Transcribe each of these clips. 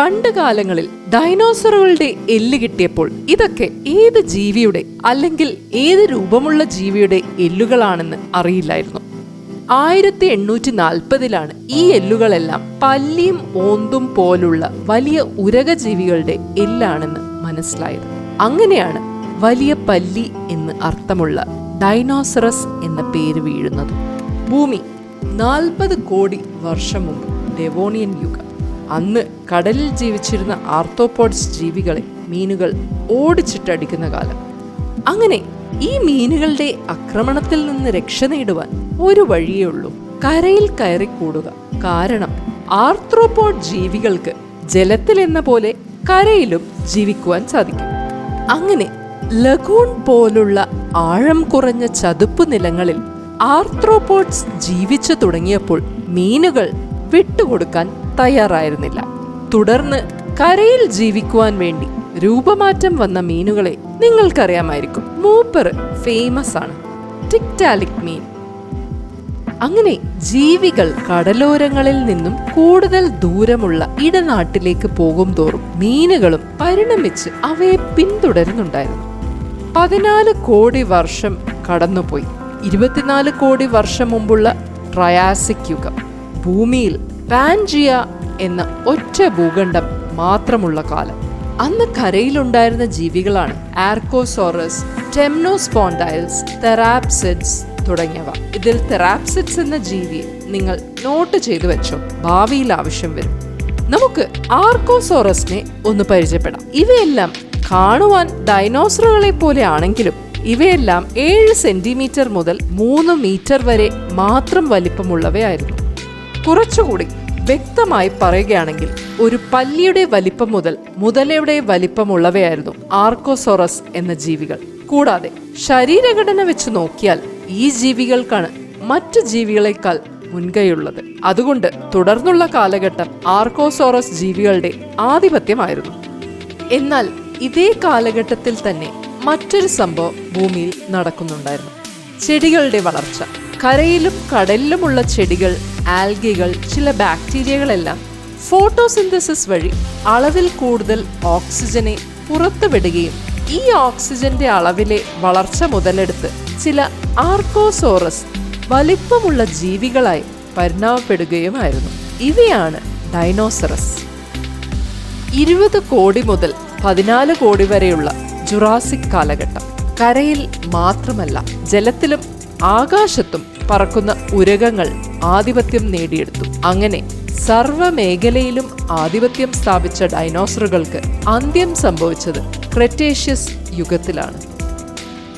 പണ്ട് കാലങ്ങളിൽ ഡൈനോസറുകളുടെ എല്ല് കിട്ടിയപ്പോൾ ഇതൊക്കെ ഏത് ജീവിയുടെ അല്ലെങ്കിൽ ഏത് രൂപമുള്ള ജീവിയുടെ എല്ലുകളാണെന്ന് അറിയില്ലായിരുന്നു. ആയിരത്തി എണ്ണൂറ്റി നാൽപ്പതിലാണ് ഈ എല്ലുകളെല്ലാം പല്ലിയും ഓന്തും പോലുള്ള വലിയ ഉരകജീവികളുടെ എല്ലാണെന്ന് മനസ്സിലായത്. അങ്ങനെയാണ് വലിയ പല്ലി എന്ന് അർത്ഥമുള്ള ഡൈനോസറസ് എന്ന പേര് വീഴുന്നത്. ഭൂമി നാൽപ്പത് കോടി വർഷം മുമ്പ് ഡെവോണിയൻ യുഗം. അന്ന് കടലിൽ ജീവിച്ചിരുന്ന ആർത്തോപോഡ്സ് ജീവികളെ മീനുകൾ ഓടിച്ചിട്ടടിക്കുന്ന കാലം. അങ്ങനെ ഈ മീനുകളുടെ ആക്രമണത്തിൽ നിന്ന് രക്ഷ നേടുവാൻ ഒരു വഴിയേ ഉള്ളൂ. കരയിൽ കയറിക്കൂടുക കാരണം ആർത്രോപോഡ് ജീവികൾക്ക് ജലത്തിൽ എന്ന പോലെ കരയിലും ജീവിക്കുവാൻ സാധിക്കും. അങ്ങനെ ലഗൂൺ പോലുള്ള ആഴം കുറഞ്ഞ ചതുപ്പ് നിലങ്ങളിൽ ആർത്രോപോഡ്സ് ജീവിച്ചു തുടങ്ങിയപ്പോൾ മീനുകൾ വിട്ടുകൊടുക്കാൻ തയ്യാറായിരുന്നില്ല. തുടർന്ന് കരയിൽ ജീവിക്കുവാൻ വേണ്ടി രൂപമാറ്റം വന്ന മീനുകളെ നിങ്ങൾക്കറിയാമായിരിക്കും. മൂപ്പർ ഫേമസ് ആണ്. ടിക്ടാലിക് മീൻ. അങ്ങനെ ജീവികൾ കടലോരങ്ങളിൽ നിന്നും കൂടുതൽ ദൂരമുള്ള ഇടനാട്ടിലേക്ക് പോകും തോറും മീനുകളും പരിണമിച്ച് അവയെ പിന്തുടരുന്നുണ്ടായിരുന്നു. പതിനാല് കോടി വർഷം കടന്നുപോയി. ഇരുപത്തിനാല് കോടി വർഷം മുമ്പുള്ള ട്രയാസിക് യുഗം. ഭൂമിയിൽ പാൻജിയ എന്ന ഒറ്റ ഭൂഖണ്ഡം മാത്രമുള്ള കാലം. അന്ന് കരയിലുണ്ടായിരുന്ന ജീവികളാണ് ആർക്കോസോറസ് ടെംനോസ്പോണ്ടൈൽസ് തെറാപ്സിഡ്സ് തുടങ്ങിയവ. ഇതിൽ തെറാപ്സിഡ്സ് എന്ന ജീവിയെ നിങ്ങൾ നോട്ട് ചെയ്തു വെച്ചോ. ഭാവിയിൽ ആവശ്യം വരും. നമുക്ക് ആർക്കോസോറസിനെ ഒന്ന് പരിചയപ്പെടാം. ഇവയെല്ലാം കാണുവാൻ ഡൈനോസറുകളെ പോലെ ആണെങ്കിലും ഇവയെല്ലാം ഏഴ് സെന്റിമീറ്റർ മുതൽ മൂന്ന് മീറ്റർ വരെ മാത്രം വലിപ്പമുള്ളവയായിരുന്നു. കുറച്ചുകൂടി വ്യക്തമായി പറയുകയാണെങ്കിൽ ഒരു പല്ലിയുടെ വലിപ്പം മുതൽ മുതലയുടെ വലിപ്പമുള്ളവയായിരുന്നു ആർക്കോസോറസ് എന്ന ജീവികൾ. കൂടാതെ ശരീരഘടന വെച്ച് നോക്കിയാൽ ഈ ജീവികൾക്കാണ് മറ്റു ജീവികളെക്കാൾ മുൻകൈയുള്ളത്. അതുകൊണ്ട് തുടർന്നുള്ള കാലഘട്ടം ആർക്കോസോറസ് ജീവികളുടെ ആധിപത്യമായിരുന്നു. എന്നാൽ ഇതേ കാലഘട്ടത്തിൽ തന്നെ മറ്റൊരു സംഭവം ഭൂമിയിൽ നടക്കുന്നുണ്ടായിരുന്നു. ചെടികളുടെ വളർച്ച. കരയിലും കടലിലുമുള്ള ചെടികൾ ആൽഗികൾ ചില ബാക്ടീരിയകളെല്ലാം ഫോട്ടോസിന്തസിസ് വഴി അളവിൽ കൂടുതൽ ഓക്സിജനെ പുറത്തുവിടുകയും ഈ ഓക്സിജന്റെ അളവിലെ വളർച്ച മുതലെടുത്ത് ചില ആർക്കോസോറസ് വലിപ്പമുള്ള ജീവികളായി പരിണാമപ്പെടുകയുമായിരുന്നു. ഇവയാണ് ഡൈനോസറസ്. ഇരുപത് കോടി മുതൽ പതിനാല് കോടി വരെയുള്ള ജുറാസിക് കാലഘട്ടം. കരയിൽ മാത്രമല്ല ജലത്തിലും ആകാശത്തും പറക്കുന്ന ഉരകങ്ങൾ ആധിപത്യം നേടിയെടുത്തു. അങ്ങനെ സർവ മേഖലയിലും ആധിപത്യം സ്ഥാപിച്ച ഡൈനോസറുകൾക്ക് അന്ത്യം സംഭവിച്ചത് ക്രെറ്റേഷ്യസ് യുഗത്തിലാണ്.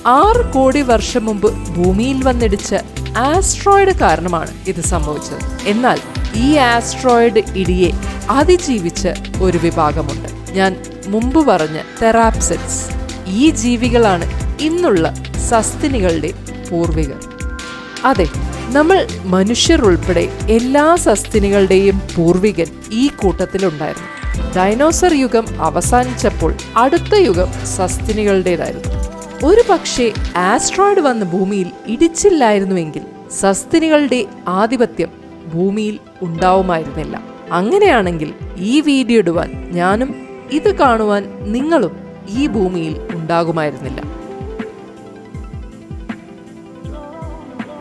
ആറ് കോടി വർഷം മുമ്പ് ഭൂമിയിൽ വന്നിടിച്ച ആസ്ട്രോയിഡ് കാരണമാണ് ഇത് സംഭവിച്ചത്. എന്നാൽ ഈ ആസ്ട്രോയിഡ് ഇടിയെ അതിജീവിച്ച ഒരു വിഭാഗമുണ്ട്. ഞാൻ മുമ്പ് പറഞ്ഞ തെറാപ്സിഡ്സ് ഈ ജീവികളാണ് ഇന്നുള്ള സസ്തിനികളുടെ പൂർവികർ. അതെ നമ്മൾ മനുഷ്യർ ഉൾപ്പെടെ എല്ലാ സസ്തിനികളുടെയും പൂർവികൻ ഈ കൂട്ടത്തിലുണ്ടായിരുന്നു. ഡൈനോസർ യുഗം അവസാനിച്ചപ്പോൾ അടുത്ത യുഗം സസ്തിനികളുടേതായിരുന്നു. ഒരു പക്ഷേ ആസ്ട്രോയിഡ് വന്ന് ഭൂമിയിൽ ഇടിച്ചില്ലായിരുന്നുവെങ്കിൽ സസ്തിനികളുടെ ആധിപത്യം ഭൂമിയിൽ ഉണ്ടാവുമായിരുന്നില്ല. അങ്ങനെയാണെങ്കിൽ ഈ വീഡിയോ ഇടുവാൻ ഞാനും ഇത് കാണുവാൻ നിങ്ങളും ഈ ഭൂമിയിൽ ഉണ്ടാകുമായിരുന്നില്ല.